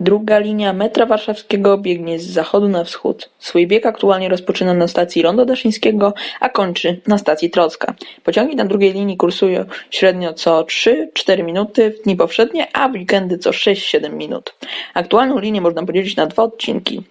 Druga linia metra warszawskiego biegnie z zachodu na wschód. Swój bieg aktualnie rozpoczyna na stacji Rondo Daszyńskiego, a kończy na stacji Trocka. Pociągi na drugiej linii kursują średnio co 3-4 minuty w dni powszednie, a w weekendy co 6-7 minut. Aktualną linię można podzielić na dwa odcinki.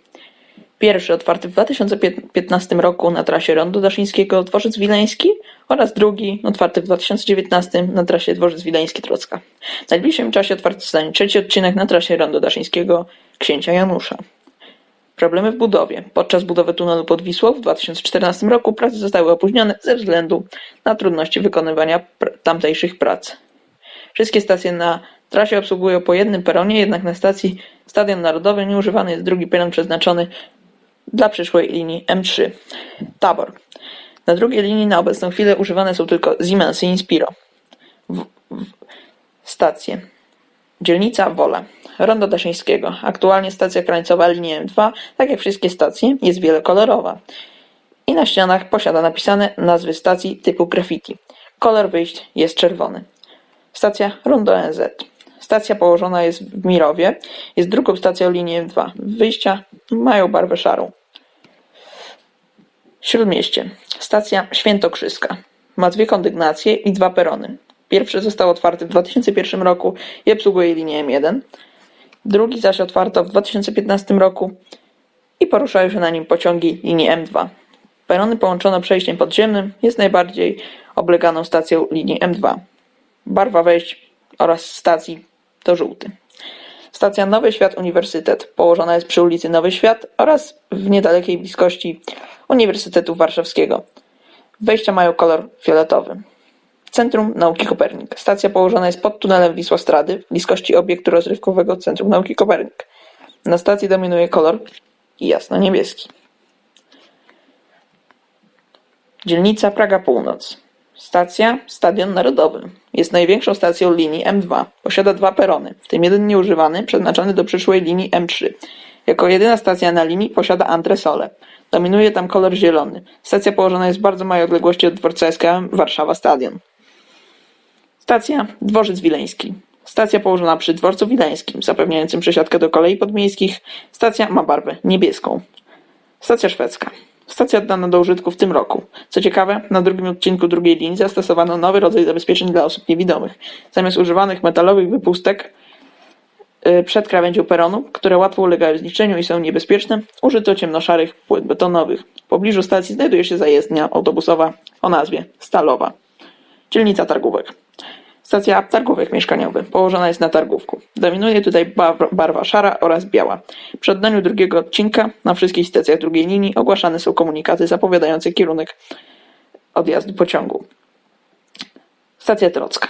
Pierwszy otwarty w 2015 roku na trasie Rondo Daszyńskiego Dworzec Wileński oraz drugi otwarty w 2019 na trasie Dworzec Wileński-Trocka. W najbliższym czasie otwarty zostanie trzeci odcinek na trasie Rondo Daszyńskiego Księcia Janusza. Problemy w budowie. Podczas budowy tunelu pod Wisłą w 2014 roku prace zostały opóźnione ze względu na trudności wykonywania pr- tamtejszych prac. Wszystkie stacje na trasie obsługują po jednym peronie, jednak na stacji Stadion Narodowy nieużywany jest drugi peron przeznaczony dla przyszłej linii M3. Tabor. Na drugiej linii na obecną chwilę używane są tylko Siemensy i Inspiro. W, w, stacje. Dzielnica Wola. Rondo Daszyńskiego. Aktualnie stacja krańcowa linii M2, tak jak wszystkie stacje, jest wielokolorowa. I na ścianach posiada napisane nazwy stacji typu graffiti. Kolor wyjść jest czerwony. Stacja Rondo NZ. Stacja położona jest w Mirowie. Jest drugą stacją linii M2. Wyjścia mają barwę szarą. Śródmieście. Stacja Świętokrzyska. Ma dwie kondygnacje i dwa perony. Pierwszy został otwarty w 2001 roku i obsługuje linię M1. Drugi zaś otwarto w 2015 roku i poruszają się na nim pociągi linii M2. Perony połączone przejściem podziemnym jest najbardziej obleganą stacją linii M2. Barwa wejść oraz stacji to żółty. Stacja Nowy Świat Uniwersytet położona jest przy ulicy Nowy Świat oraz w niedalekiej bliskości Uniwersytetu Warszawskiego. Wejścia mają kolor fioletowy. Centrum Nauki Kopernik. Stacja położona jest pod tunelem Wisłostrady w bliskości obiektu rozrywkowego Centrum Nauki Kopernik. Na stacji dominuje kolor jasno-niebieski. Dzielnica Praga Północ. Stacja Stadion Narodowy. Jest największą stacją linii M2. Posiada dwa perony, w tym jeden nieużywany, przeznaczony do przyszłej linii M3. Jako jedyna stacja na linii posiada antresole. Dominuje tam kolor zielony. Stacja położona jest w bardzo małej odległości od dworca SKM Warszawa Stadion. Stacja Dworzec Wileński. Stacja położona przy dworcu wileńskim, zapewniającym przesiadkę do kolei podmiejskich. Stacja ma barwę niebieską. Stacja szwedzka. Stacja oddana do użytku w tym roku. Co ciekawe, na drugim odcinku drugiej linii zastosowano nowy rodzaj zabezpieczeń dla osób niewidomych. Zamiast używanych metalowych wypustek y, przed krawędzią peronu, które łatwo ulegają zniszczeniu i są niebezpieczne, użyto ciemnoszarych płyt betonowych. W pobliżu stacji znajduje się zajezdnia autobusowa o nazwie Stalowa. Dzielnica Targówek. Stacja Targówek Mieszkaniowy. Położona jest na Targówku. Dominuje tutaj barwa, szara oraz biała. Przy oddaniu drugiego odcinka na wszystkich stacjach drugiej linii ogłaszane są komunikaty zapowiadające kierunek odjazdu pociągu. Stacja Trocka.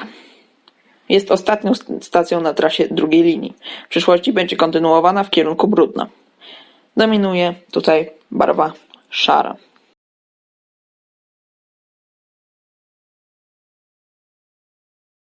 Jest ostatnią st- stacją na trasie drugiej linii. W przyszłości będzie kontynuowana w kierunku Brudna. Dominuje tutaj barwa szara.